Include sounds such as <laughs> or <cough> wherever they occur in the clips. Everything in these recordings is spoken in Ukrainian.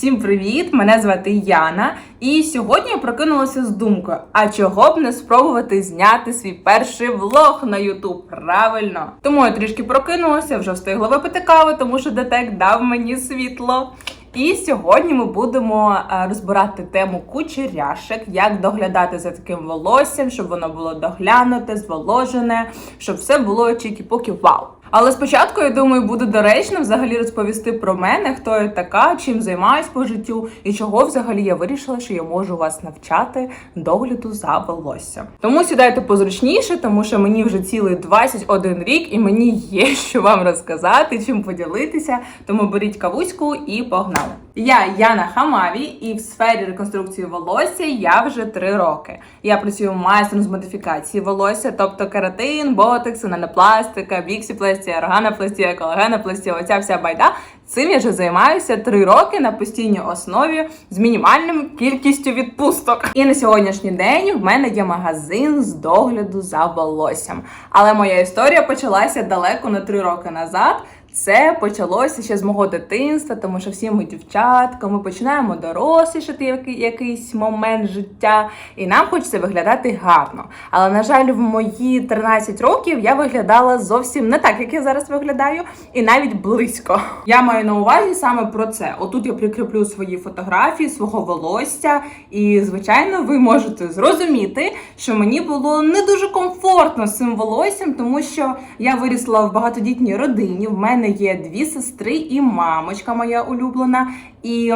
Всім привіт! Мене звати Яна, і сьогодні я прокинулася з думкою: а чого б не спробувати зняти свій перший влог на YouTube? Правильно! Тому я трішки прокинулася, вже встигла випити каву, тому що детек дав мені світло. І сьогодні ми будемо е, розбирати тему кучеряшек, як доглядати за таким волоссям, щоб воно було доглянуте, зволожене, щоб все було чікі-покі вау. Але спочатку, я думаю, буде доречно взагалі розповісти про мене, хто я така, чим займаюсь по життю і чого взагалі я вирішила, що я можу вас навчати догляду за волоссям. Тому сідайте позручніше, тому що мені вже цілий 21 рік, і мені є що вам розказати, чим поділитися. Тому беріть кавуську і погнали. Я Яна Хамаві, і в сфері реконструкції волосся я вже 3 роки. Я працюю майстром з модифікації волосся, тобто кератин, ботекс, нанопластика, біксіпластія, органопластія, колагенопластія, оця вся байда. Цим я вже займаюся 3 роки на постійній основі з мінімальною кількістю відпусток. І на сьогоднішній день в мене є магазин з догляду за волоссям. Але моя історія почалася далеко не 3 роки назад. Це почалося ще з мого дитинства, тому що всі ми дівчатка, ми починаємо дорослішати який- якийсь момент життя, і нам хочеться виглядати гарно. Але на жаль, в мої 13 років я виглядала зовсім не так, як я зараз виглядаю, і навіть близько. Я маю на увазі саме про це. Отут я прикріплю свої фотографії свого волосся, і звичайно, ви можете зрозуміти, що мені було не дуже комфортно з цим волоссям, тому що я вирісла в багатодітній родині. В мене є дві сестри і мамочка моя улюблена. І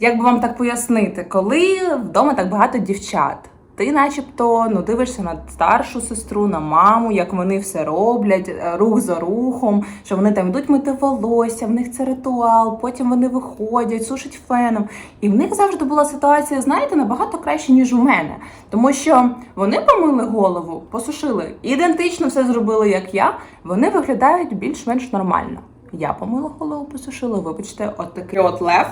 як би вам так пояснити, коли вдома так багато дівчат. Ти, начебто, ну дивишся на старшу сестру, на маму, як вони все роблять, е, рух за рухом, що вони там йдуть мити волосся, в них це ритуал, потім вони виходять, сушать феном. І в них завжди була ситуація, знаєте, набагато краще, ніж у мене. Тому що вони помили голову, посушили, ідентично все зробили, як я. Вони виглядають більш-менш нормально. Я помила голову, посушила, вибачте, от такий от лев.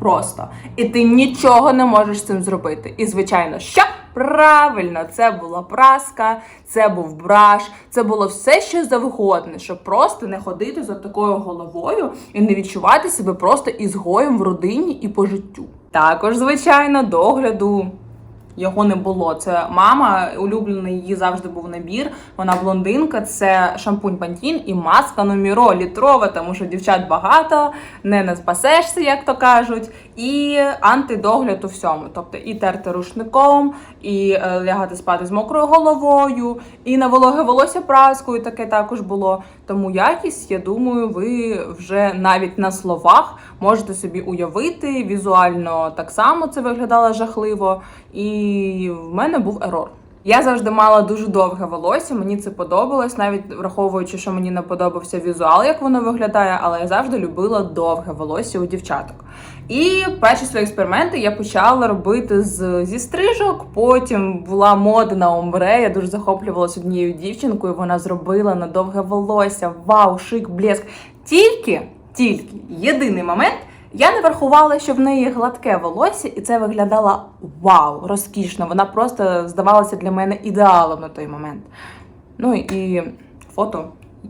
Просто. І ти нічого не можеш з цим зробити. І, звичайно, що? Правильно, це була праска, це був браш, це було все, що завгодне, щоб просто не ходити за такою головою і не відчувати себе просто ізгоєм в родині і по життю. Також, звичайно, догляду його не було. Це мама, улюблений її завжди був набір. Вона блондинка, це шампунь Пантін і маска Номіро літрова, тому що дівчат багато, не наспасешся, як то кажуть, і антидогляд у всьому. Тобто і терти рушником, і е, лягати спати з мокрою головою, і на вологе волосся праскою таке також було. Тому якість, я думаю, ви вже навіть на словах можете собі уявити. Візуально так само це виглядало жахливо. І в мене був ерор. Я завжди мала дуже довге волосся, мені це подобалось, навіть враховуючи, що мені не подобався візуал, як воно виглядає, але я завжди любила довге волосся у дівчаток. І перші свої експерименти я почала робити з, зі стрижок. Потім була мода на омбре. Я дуже захоплювалася однією дівчинкою. Вона зробила на довге волосся. Вау, шик, блеск. Тільки, тільки єдиний момент. Я не врахувала, що в неї гладке волосся, і це виглядало вау, розкішно. Вона просто здавалася для мене ідеалом на той момент. Ну і фото,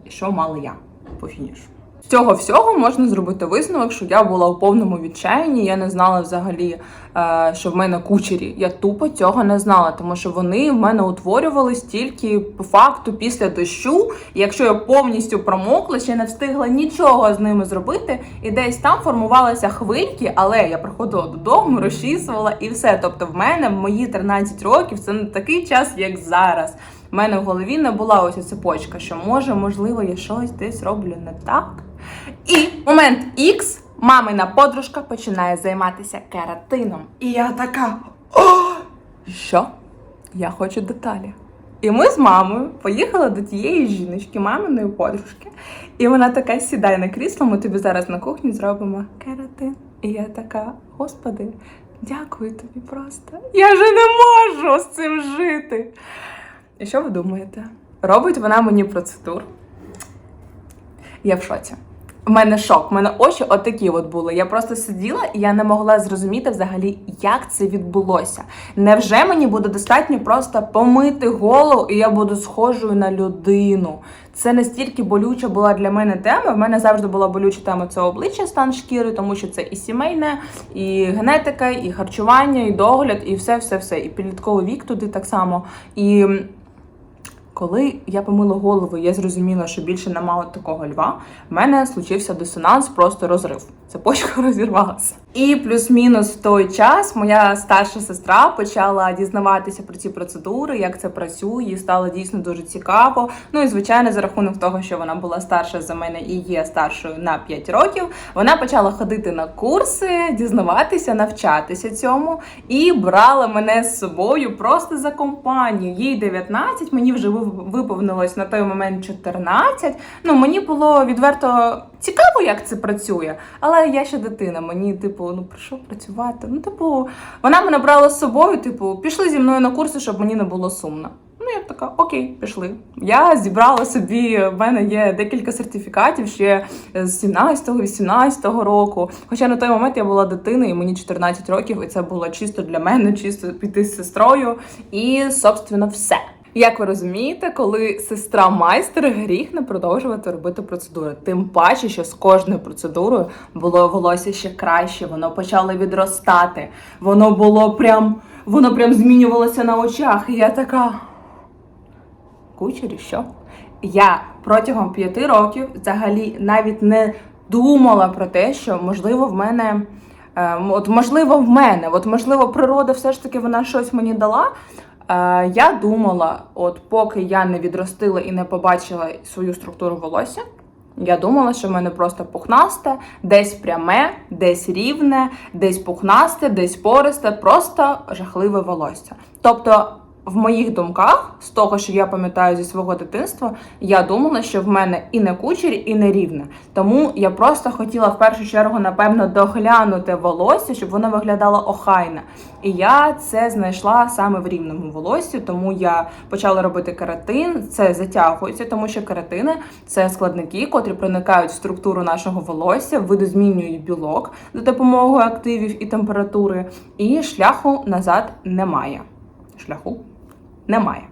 що мала я по фінішу. Цього всього можна зробити висновок, що я була у повному відчаянні. Я не знала взагалі, е, що в мене кучері. Я тупо цього не знала, тому що вони в мене утворювались тільки по факту після дощу. Якщо я повністю промокла, ще не встигла нічого з ними зробити, і десь там формувалися хвильки, але я приходила додому, розчісувала і все. Тобто, в мене в мої 13 років це не такий час, як зараз. У мене в голові не була ось цепочка, що може, можливо, я щось десь роблю не так. І момент X мамина подружка починає займатися кератином. І я така. О! Що? Я хочу деталі. І ми з мамою поїхали до тієї жіночки, маминої подружки. І вона така сідає на крісло, ми тобі зараз на кухні зробимо кератин. І я така, господи, дякую тобі просто. Я же не можу з цим жити. І що ви думаєте? Робить вона мені процедуру. Я в шоці. в мене шок. В мене очі отакі от були. Я просто сиділа і я не могла зрозуміти взагалі, як це відбулося. Невже мені буде достатньо просто помити голову, і я буду схожою на людину? Це настільки болюча була для мене тема. В мене завжди була болюча тема це обличчя, стан шкіри, тому що це і сімейне, і генетика, і харчування, і догляд, і все, все, все. І підлітковий вік туди так само. І коли я помила голову, я зрозуміла, що більше нема от такого льва. В мене случився дисонанс, просто розрив. Цепочка <laughs> розірвалася. І плюс-мінус в той час моя старша сестра почала дізнаватися про ці процедури, як це працює, їй стало дійсно дуже цікаво. Ну і звичайно, за рахунок того, що вона була старша за мене і є старшою на 5 років, вона почала ходити на курси, дізнаватися, навчатися цьому і брала мене з собою просто за компанію. Їй 19, мені вже вип- виповнилось на той момент 14. Ну мені було відверто цікаво, як це працює. Але я ще дитина. Мені, типу, ну про що працювати? Ну, типу, вона мене брала з собою, типу, пішли зі мною на курси, щоб мені не було сумно. Ну, я така, окей, пішли. Я зібрала собі, в мене є декілька сертифікатів ще з 17-18 року. Хоча на той момент я була дитиною, і мені 14 років, і це було чисто для мене, чисто піти з сестрою. І, собственно, все. Як ви розумієте, коли сестра майстер, гріх не продовжувати робити процедури. Тим паче, що з кожною процедурою було волосся ще краще, воно почало відростати, воно було прям, воно прям змінювалося на очах. І я така. Кучері, що? Я протягом п'яти років взагалі навіть не думала про те, що можливо в мене. е, От можливо, в мене, от можливо, природа все ж таки вона щось мені дала. Е, Я думала, от поки я не відростила і не побачила свою структуру волосся, я думала, що в мене просто пухнасте, десь пряме, десь рівне, десь пухнасте, десь пористе, просто жахливе волосся. Тобто, в моїх думках, з того, що я пам'ятаю зі свого дитинства, я думала, що в мене і не кучері, і не рівне. Тому я просто хотіла в першу чергу, напевно, доглянути волосся, щоб воно виглядало охайне. І я це знайшла саме в рівному волоссі, тому я почала робити кератин. Це затягується, тому що кератини це складники, котрі проникають в структуру нашого волосся, видозмінюють білок за допомогою активів і температури, і шляху назад немає. Шляху немає.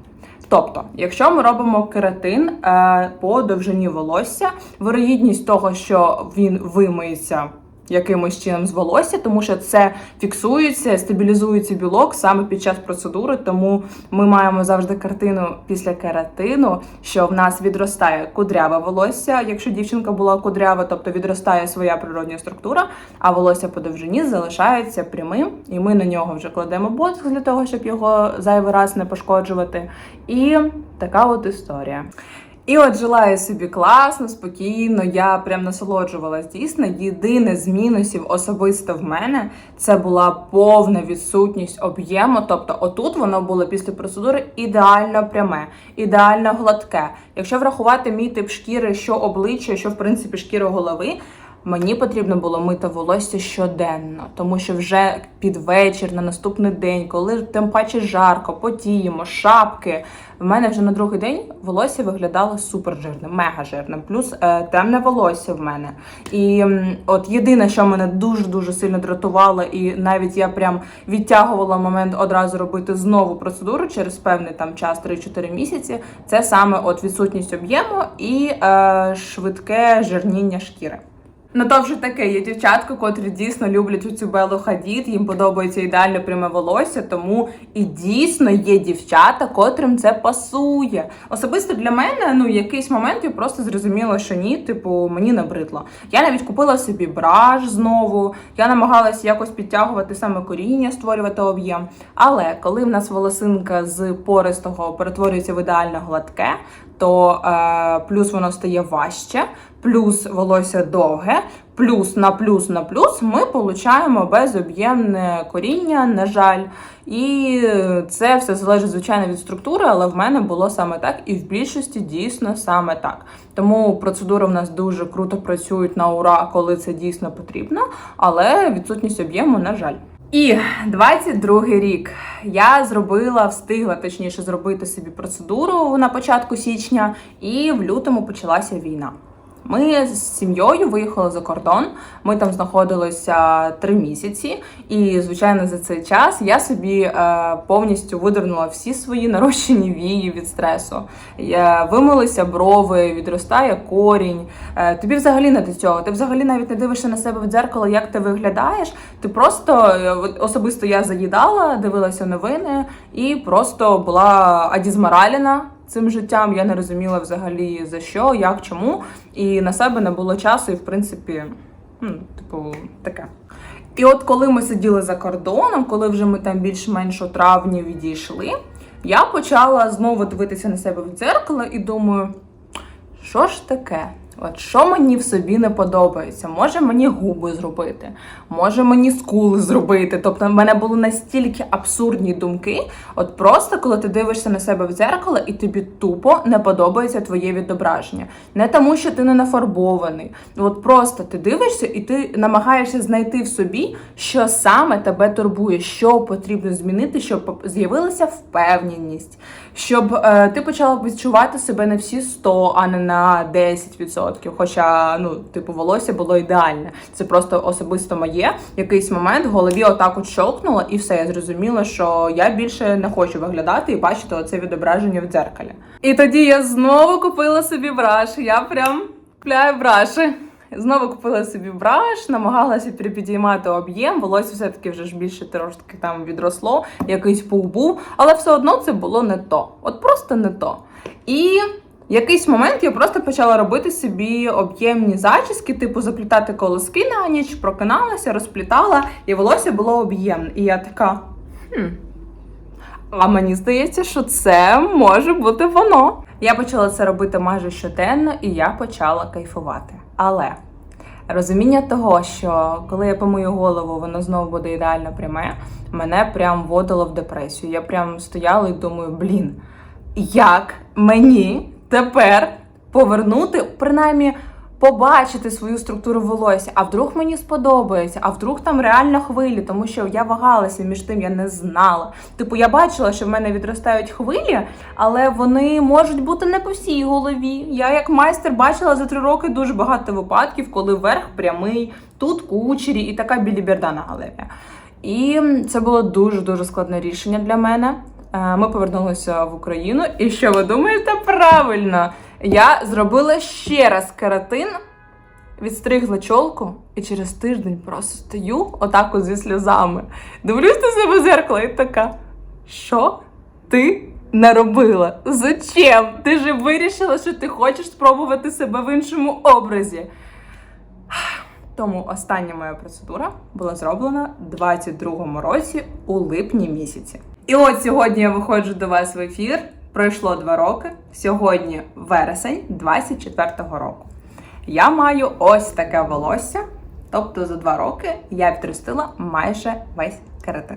Тобто, якщо ми робимо кератин е, по довжині волосся, вирогідність того, що він вимиється якимось чином з волосся, тому що це фіксується, стабілізується білок саме під час процедури. Тому ми маємо завжди картину після кератину, що в нас відростає кудряве волосся. Якщо дівчинка була кудрява, тобто відростає своя природня структура, а волосся по довжині залишається прямим, і ми на нього вже кладемо ботокс для того, щоб його зайвий раз не пошкоджувати. І така от історія. І от жила я собі класно, спокійно, я прям насолоджувалась дійсно. Єдине з мінусів особисто в мене це була повна відсутність об'єму. Тобто, отут воно було після процедури ідеально пряме, ідеально гладке. Якщо врахувати мій тип шкіри, що обличчя, що в принципі шкіра голови. Мені потрібно було мити волосся щоденно, тому що вже під вечір, на наступний день, коли тим паче жарко, потіємо, шапки. В мене вже на другий день волосся виглядало супер жирним, мега жирним. Плюс е, темне волосся в мене. І от єдине, що мене дуже дуже сильно дратувало, і навіть я прям відтягувала момент одразу робити знову процедуру через певний там час 3-4 місяці. Це саме от відсутність об'єму і е, швидке жирніння шкіри. Ну то вже таке, є дівчатка, котрі дійсно люблять цю Белу Хадід, їм подобається ідеально пряме волосся, тому і дійсно є дівчата, котрим це пасує. Особисто для мене, ну, якийсь момент я просто зрозуміла, що ні, типу, мені набридло. Я навіть купила собі браш знову, я намагалася якось підтягувати саме коріння, створювати об'єм. Але коли в нас волосинка з пористого перетворюється в ідеально гладке, то е, плюс воно стає важче, плюс волосся довге, плюс на плюс на плюс ми получаємо безоб'ємне коріння, на жаль. І це все залежить, звичайно, від структури, але в мене було саме так, і в більшості дійсно саме так. Тому процедури в нас дуже круто працюють на ура, коли це дійсно потрібно, але відсутність об'єму, на жаль. І 22 рік я зробила, встигла точніше зробити собі процедуру на початку січня, і в лютому почалася війна. Ми з сім'єю виїхали за кордон. Ми там знаходилися три місяці, і звичайно за цей час я собі е, повністю видернула всі свої нарощені вії від стресу. Я вимилися брови, відростає корінь. Е, тобі взагалі не до цього. Ти взагалі навіть не дивишся на себе в дзеркало, як ти виглядаєш. Ти просто е, особисто я заїдала, дивилася новини і просто була адізмораліна цим життям. Я не розуміла взагалі за що, як, чому. І на себе не було часу, і в принципі, ну, типу, таке. І от коли ми сиділи за кордоном, коли вже ми там більш-менш у травні відійшли, я почала знову дивитися на себе в дзеркало і думаю, що ж таке? От що мені в собі не подобається? Може мені губи зробити, може мені скули зробити. Тобто в мене були настільки абсурдні думки. От просто коли ти дивишся на себе в дзеркало і тобі тупо не подобається твоє відображення. Не тому, що ти не нафарбований. От просто ти дивишся і ти намагаєшся знайти в собі, що саме тебе турбує, що потрібно змінити, щоб з'явилася впевненість, щоб е, ти почала відчувати себе на всі 100, а не на 10%. Хоча, ну, типу, волосся було ідеальне. Це просто особисто моє. Якийсь момент в голові отак от щолкнуло, і все, я зрозуміла, що я більше не хочу виглядати і бачити оце відображення в дзеркалі. І тоді я знову купила собі браш. Я прям купляю браші. Знову купила собі браш, намагалася підіймати об'єм, волосся все-таки вже ж більше трошки там відросло, якийсь пух був, але все одно це було не то. От просто не то. І якийсь момент я просто почала робити собі об'ємні зачіски, типу заплітати колоски на ніч, прокиналася, розплітала, і волосся було об'ємне. І я така. хм. А мені здається, що це може бути воно. Я почала це робити майже щоденно, і я почала кайфувати. Але розуміння того, що коли я помию голову, воно знову буде ідеально пряме, мене прям вводило в депресію. Я прям стояла і думаю, блін, як мені тепер повернути, принаймні. Побачити свою структуру волосся, а вдруг мені сподобається, а вдруг там реально хвилі, тому що я вагалася між тим, я не знала. Типу, я бачила, що в мене відростають хвилі, але вони можуть бути не по всій голові. Я як майстер бачила за три роки дуже багато випадків, коли верх прямий, тут кучері і така біліберда на голові. І це було дуже дуже складне рішення для мене. Е, Ми повернулися в Україну, і що ви думаєте? Правильно, я зробила ще раз каратин, відстригла чолку, і через тиждень просто стою отак зі сльозами. Дивлюсь на себе в зеркало і така. Що ти наробила? Зачем? Ти ж вирішила, що ти хочеш спробувати себе в іншому образі. Тому остання моя процедура була зроблена у 22-му році у липні місяці. І от сьогодні я виходжу до вас в ефір. Пройшло два роки. Сьогодні вересень 24-го року. Я маю ось таке волосся. Тобто за два роки я відростила майже весь кератин.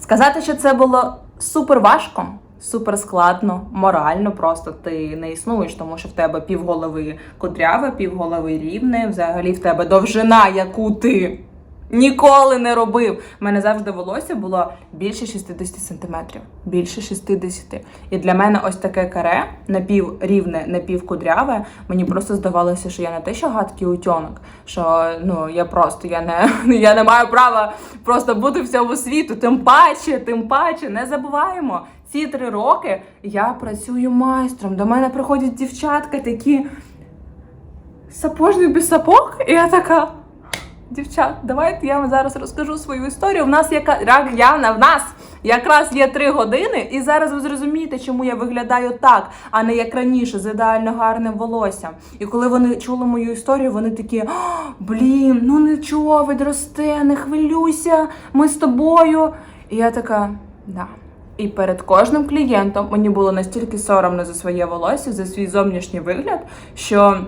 Сказати, що це було супер важко, супер складно, морально просто ти не існуєш, тому що в тебе півголови кудряве, півголови рівне, взагалі в тебе довжина, яку ти ніколи не робив. У мене завжди волосся було більше 60 сантиметрів. Більше 60. І для мене ось таке каре, напіврівне, напівкудряве, мені просто здавалося, що я не те, що гадкий утьонок, що ну я просто я не, <laughs> я не маю права просто бути в цьому світу. Тим паче, тим паче, не забуваємо. Ці три роки я працюю майстром. До мене приходять дівчатка такі сапожник без сапог, і я така. Дівчат, давайте я вам зараз розкажу свою історію. В нас яка Яна, в нас якраз є три години, і зараз ви зрозумієте, чому я виглядаю так, а не як раніше, з ідеально гарним волоссям. І коли вони чули мою історію, вони такі: блін, ну нічого, відросте, не хвилюйся, ми з тобою. І я така, да. І перед кожним клієнтом мені було настільки соромно за своє волосся, за свій зовнішній вигляд, що.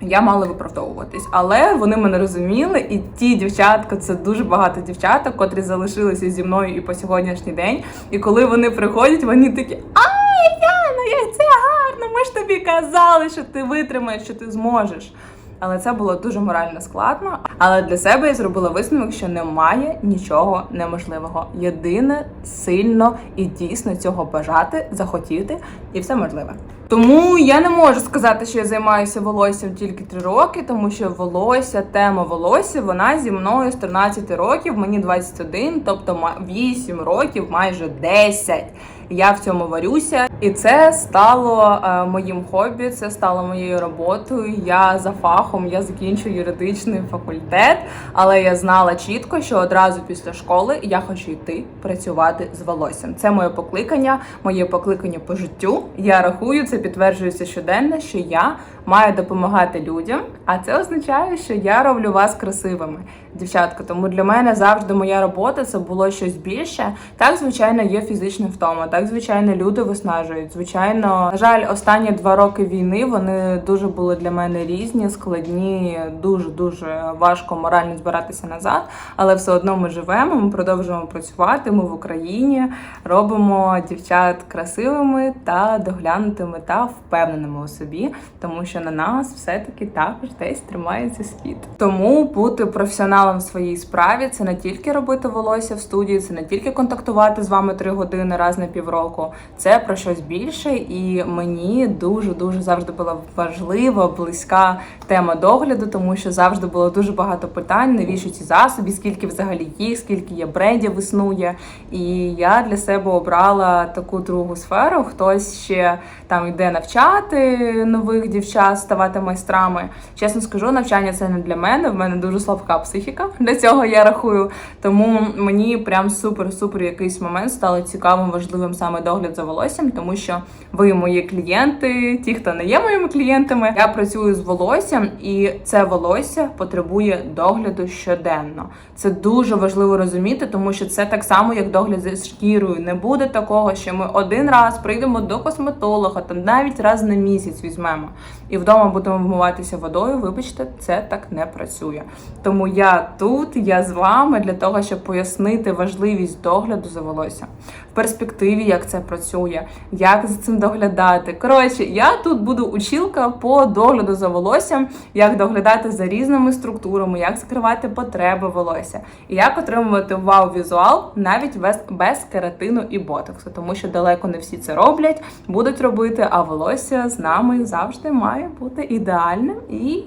Я мала виправдовуватись, але вони мене розуміли, і ті дівчатка, це дуже багато дівчаток, котрі залишилися зі мною і по сьогоднішній день. І коли вони приходять, вони такі: Ай, Яна, я це гарно! Ми ж тобі казали, що ти витримаєш, що ти зможеш. Але це було дуже морально складно. Але для себе я зробила висновок, що немає нічого неможливого. Єдине сильно і дійсно цього бажати, захотіти, і все можливе. Тому я не можу сказати, що я займаюся волоссям тільки 3 роки, тому що волосся, тема волосся, вона зі мною з 13 років, мені 21, тобто ма- 8 років, майже 10. Я в цьому варюся, і це стало е, моїм хобі, це стало моєю роботою. Я за фахом я закінчую юридичний факультет, але я знала чітко, що одразу після школи я хочу йти працювати з волоссям. Це моє покликання, моє покликання по життю. Я рахую, це підтверджується щоденно, що я маю допомагати людям, а це означає, що я роблю вас красивими, дівчатка. Тому для мене завжди моя робота це було щось більше. Так, звичайно, є фізична втома. Так, звичайно, люди виснажують. Звичайно, на жаль, останні два роки війни вони дуже були для мене різні, складні, дуже дуже важко морально збиратися назад. Але все одно ми живемо. Ми продовжуємо працювати. Ми в Україні робимо дівчат красивими та доглянутими та впевненими у собі, тому що на нас все-таки також десь тримається світ. Тому бути професіоналом в своїй справі це не тільки робити волосся в студії, це не тільки контактувати з вами три години раз на півроку. Це про щось більше, і мені дуже дуже завжди була важлива, близька тема догляду, тому що завжди було дуже багато питань, навіщо ці засоби, скільки взагалі їх, скільки є брендів існує. І я для себе обрала таку другу сферу. Хтось ще там йде навчати нових дівчат, ставати майстрами. Чесно скажу, навчання це не для мене. В мене дуже слабка психіка. Для цього я рахую. Тому мені прям супер-супер якийсь момент стало цікавим, важливим саме догляд за волоссям, тому що ви мої клієнти, ті, хто не є моїми клієнтами. Я працюю з волоссям, і це волосся потребує догляду щоденно. Це дуже важливо розуміти, тому що це так само, як догляд за шкірою. Не буде такого, що ми один раз прийдемо до косметолога, та навіть раз на місяць візьмемо і вдома будемо вмиватися водою. Вибачте, це так не працює. Тому я тут, я з вами для того, щоб пояснити важливість догляду за волоссям перспективі, як це працює, як за цим доглядати. Коротше, я тут буду училка по догляду за волоссям, як доглядати за різними структурами, як скривати потреби волосся, і як отримувати вау-візуал навіть без кератину і ботоксу, тому що далеко не всі це роблять, будуть робити, а волосся з нами завжди має бути ідеальним і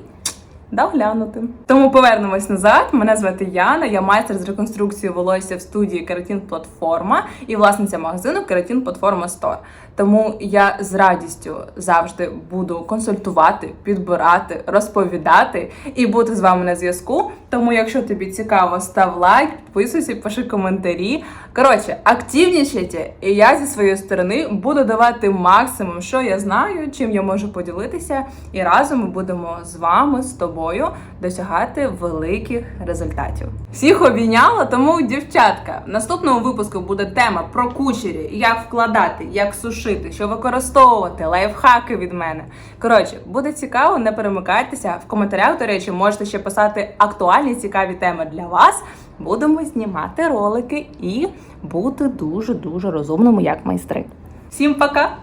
доглянутим. Тому повернемось назад. Мене звати Яна, я майстер з реконструкції волосся в студії Кератін Платформа і власниця магазину Кератін Платформа Store. Тому я з радістю завжди буду консультувати, підбирати, розповідати і бути з вами на зв'язку. Тому, якщо тобі цікаво, став лайк, підписуйся, пиши коментарі. Коротше, активнічайте, і я зі своєї сторони буду давати максимум, що я знаю, чим я можу поділитися, і разом ми будемо з вами, з тобою, досягати великих результатів. Всіх обійняла, тому дівчатка, в наступному випуску буде тема про кучері, як вкладати, як сушити, що використовувати, лайфхаки від мене. Коротше, буде цікаво, не перемикайтеся. В коментарях, до речі, можете ще писати актуальні цікаві теми для вас. Будемо знімати ролики і бути дуже дуже розумними як майстри. Всім пока!